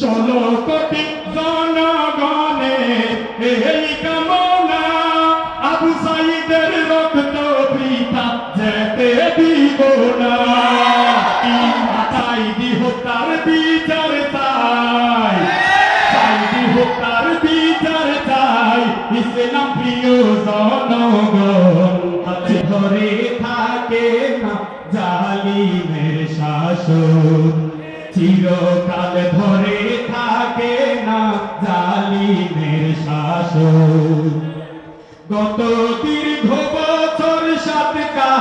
চলো কোটি জনগণে এই কামনা, আবু সাইদের রক্ত বৃথা যেতে দিব না। সাইদি হত্যার বিচার তাই সাইদি হত্যার বিচার চাই। ইসলাম প্রিয় জনগণ, হাতে ধরে থাকে না জালিমের শাসন চিরকাল ধরে থাকে না জালিমের শাসন। গত দীর্ঘ বছর সাতকা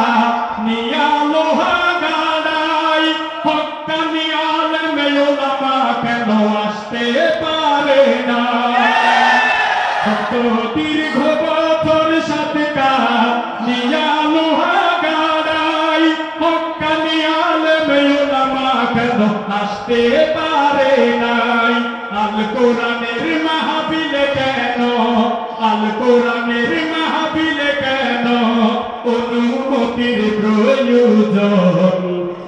নিয়া লোহা গাড়াই হক্কানি আলমে ওলামা কেন আসতে পারে না? গত দীর্ঘ আসতে পারে নাই। আল কোরআনের মাহফিলে কেন? আল কোরআনের মাহফিলে কেন? অনুমতির প্রয়োজন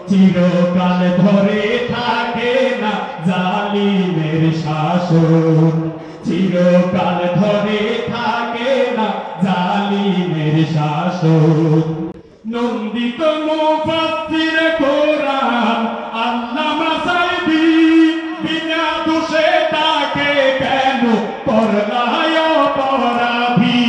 চিরকাল ধরে থাকে না জালিমের শাসন। চিরকাল ধরে থাকে না জালিমের শাসন। নন্দিত মুফাসসির করলায় অপরাধী।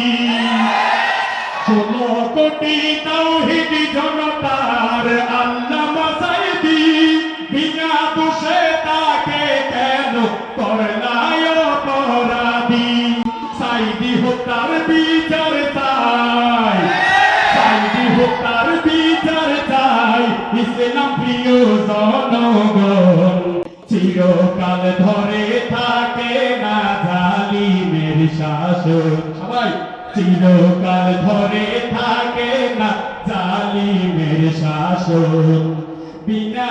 ষোলো কোটি তাওহীদ জনতার আল্লামা সাইদি বিনা দোষে তাকে কেন করলায় অপরাধী? সাইদি হত্যার বিচার তাই সাইদি হত্যার বিচার চাই। ইসলাম প্রিয় জনগণ, চিরকাল ধরে শাসন সবাই চিরকাল ধরে থাকে না জালিমের শাসন। বিনা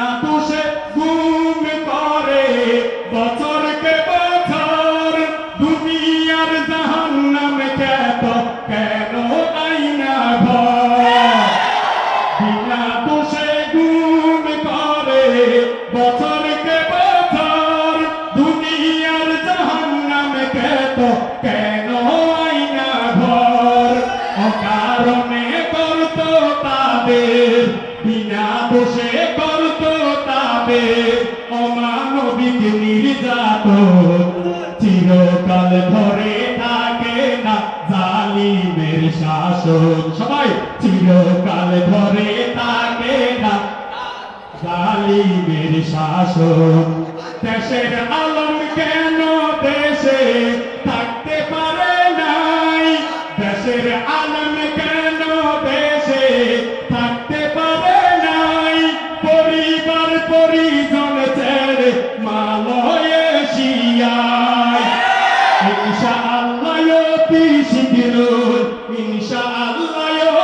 তাদের অমানবিক নির্যাত চিরকাল ধরে থাকে না জালিমের শাসন। সবাই, চিরকাল ধরে থাকে না জালিমের শাসন। দেশের আলম কেন দেশে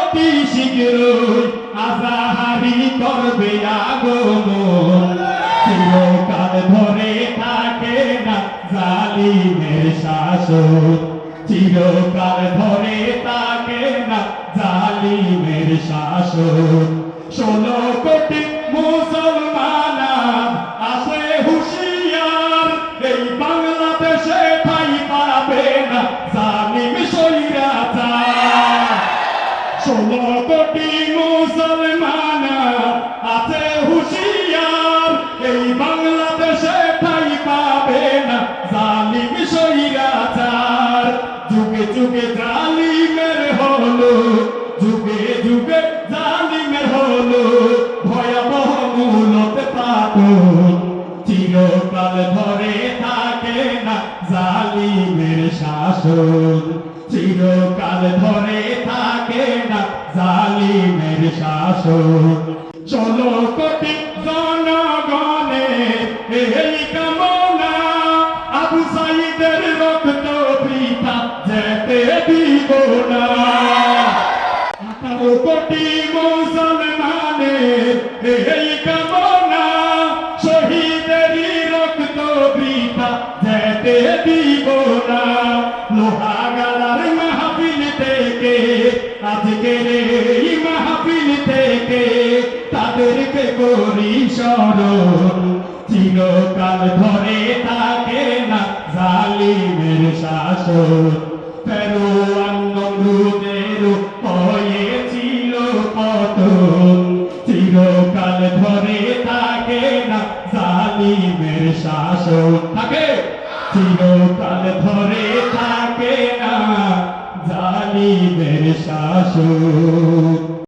অতি শীঘ্রই আজাহারি করবে আগমন। চিরকাল ধরে থাকে না জালিমের শাসন। চিরকাল ধরে থাকে না জালিমের শাসন। ষোলো কোটি কোটি মুসলমান আছে হুশিয়ার জালিমের শাসন। চলো কোটি জনগণে এই কামনা, আবু সাইদের রক্ত বৃথা যেতে দিব না। আঠারো কোটি মুসলমানের এই কামনা শহীদেরই রক্ত বৃথা যেতে দিব না। তাদেরকে করি স্মরণ চিরকাল ধরে তাকে না জালিমের শাসন। তেরো আন্দোলনের হয়েছিল কত চিরকাল ধরে তাকে না জালিমের শাসন। থাকে? চিরকাল ধরে থাকে না জালিমের শাসন।